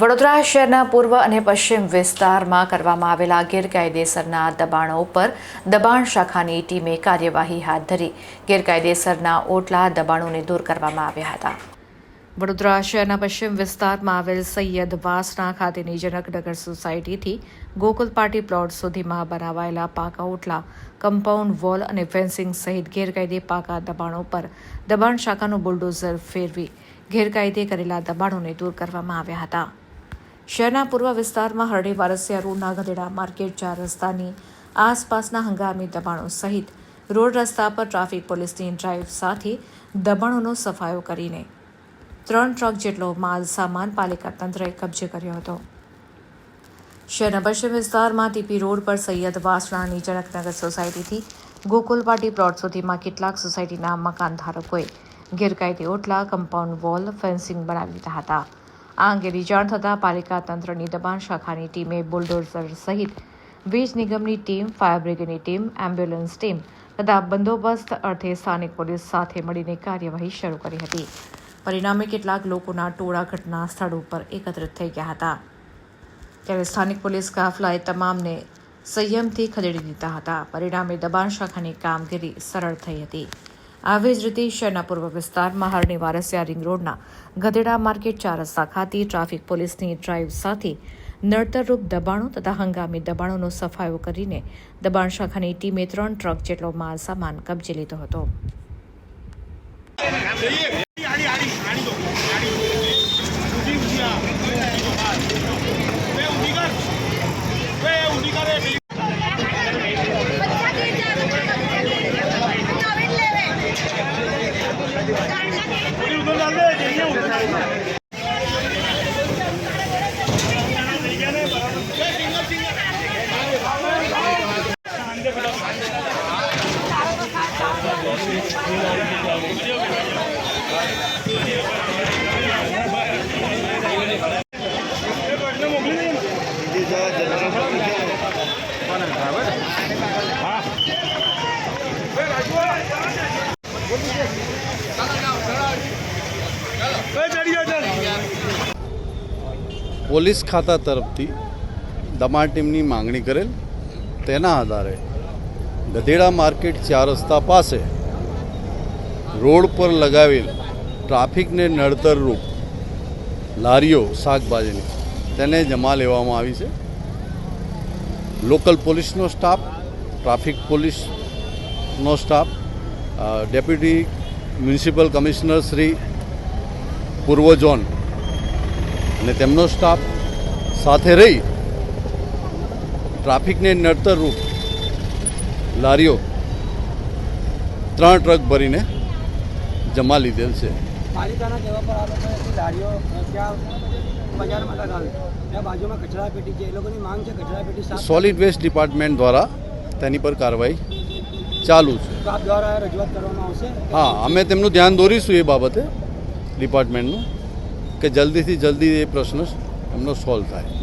વડોદરા શહેરના પૂર્વ અને પશ્ચિમ વિસ્તારમાં કરવામાં આવેલા ગેરકાયદેસરના દબાણો ઉપર દબાણ શાખાની ટીમે કાર્યવાહી હાથ ધરી. ગેરકાયદેસરના ઓટલા દબાણોને દૂર કરવામાં આવ્યા હતા. વડોદરા શહેરના પશ્ચિમ વિસ્તારમાં આવેલ સૈયદ વાસણા ખાતેની જનકનગર સોસાયટીથી ગોકુલ પાર્ટી પ્લોટ સુધીમાં બનાવાયેલા પાકા ઓટલા, કમ્પાઉન્ડ વોલ અને ફેન્સિંગ સહિત ગેરકાયદે પાકા દબાણો પર દબાણ શાખાનું બુલડોઝર ફેરવી ગેરકાયદે કરેલા દબાણોને દૂર કરવામાં આવ્યા હતા. શહેરના પૂર્વ વિસ્તારમાં હરડી વારસિયા રોડના ગધેડા માર્કેટ ચાર રસ્તાની આસપાસના હંગામી દબાણો સહિત રોડ રસ્તા પર ટ્રાફિક પોલીસની ડ્રાઈવ સાથે દબાણોનો સફાયો કરીને ત્રણ ટ્રક જેટલો માલ સામાન પાલિકા તંત્રએ કબજે કર્યો હતો. શહેરના પશ્ચિમ વિસ્તારમાં ટીપી રોડ પર સૈયદ વાસણાની જનકનગર સોસાયટીથી ગોકુલપાટી પ્લોટ સુધીમાં કેટલાક સોસાયટીના મકાન ધારકોએ ગેરકાયદે ઓટલા, કમ્પાઉન્ડ વોલ, ફેન્સિંગ બનાવી દીધા હતા. આ અંગેની જાણ થતાં પાલિકા તંત્રની દબાણ શાખાની ટીમે બુલડોઝર સહિત વીજ નિગમની ટીમ, ફાયર બ્રિગેડની ટીમ, એમ્બ્યુલન્સ ટીમ તથા બંદોબસ્ત અર્થે સ્થાનિક પોલીસ સાથે મળીને કાર્યવાહી શરૂ કરી હતી. પરિણામે કેટલાક લોકોના ટોળા ઘટના સ્થળ ઉપર એકત્રિત થઈ ગયા હતા. ત્યારે સ્થાનિક પોલીસ કાફલાએ તમામને સંયમથી ખદેડી દીધા હતા. પરિણામે દબાણ શાખાની કામગીરી સરળ થઈ હતી. આવી જ રીતે શહેરના પૂર્વ વિસ્તારમાં હરણી વારસિયા રિંગ રોડના ગધેડા માર્કેટ ચાર રસ્તા ખાતે ટ્રાફિક પોલીસની ડ્રાઈવ સાથે નડતરરૂપ દબાણો તથા હંગામી દબાણોનો સફાયો કરીને દબાણ શાખાની ટીમે ત્રણ ટ્રક જેટલો માલ સામાન કબજે લીધો હતો. પોલીસ ખાતા તરફથી દમા ટીમની માંગણી કરેલ તેના આધારે ગધેડા માર્કેટ ચાર રસ્તા પાસે રોડ પર લગાવેલ ટ્રાફિકને નડતરરૂપ લારીઓ શાકભાજીની તેને જમા લેવામાં આવી છે. લોકલ પોલીસનો સ્ટાફ, ટ્રાફિક પોલીસનો staff deputy municipal commissioner Shri પૂર્વ ઝોન અને તેમનો સ્ટાફ સાથે રહી ટ્રાફિકને નડતરરૂપ લારીઓ ત્રણ ટ્રક ભરીને જમા લીધેલ છે. પાલિકાના કહેવા પર આ લોકોએ લારીઓ ત્યાં બજારમાં લગાવી ત્યાં બાજુમાં કચરા પેટી છે એ લોકોની માંગ છે કચરા પેટી સોલિડ વેસ્ટ ડિપાર્ટમેન્ટ દ્વારા તેની પર કાર્યવાહી ચાલુ છે. આપ દ્વારા રજૂઆત કરવામાં આવશે? હા અમે તેમનું ધ્યાન દોરીશું એ બાબતે ડિપાર્ટમેન્ટનું કે જલ્દીથી જલ્દી એ પ્રશ્ન એમનો સોલ્વ થાય.